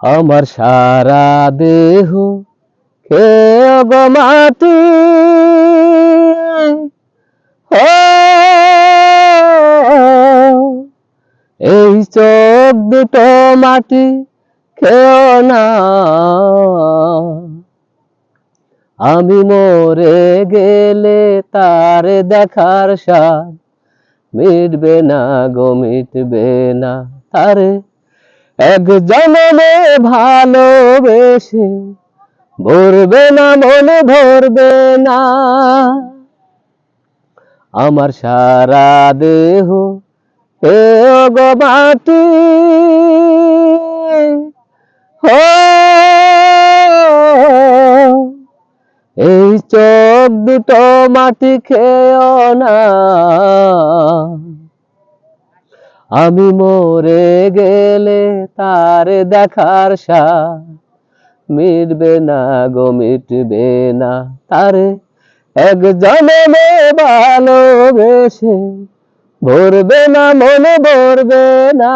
আমার সারা দেহ গো মাটি এই চোখ দুটো মাটি খেও না। আমি মরে গেলে তার দেখার স্বাদ মিটবে না গো, মিটবে না তারে। এক জনমে ভালোবেসে ভরবে না, মনে ধরবে না। আমার সারা দেহ গো মাটি এই চোখ দুটো মাটি খেও না। আমি মরে গেলে তার দেখার সা মিটবে না গো, মিটবে না তারে। এক জনমে ভালোবেসে ভরবে না, মনে ভরবে না।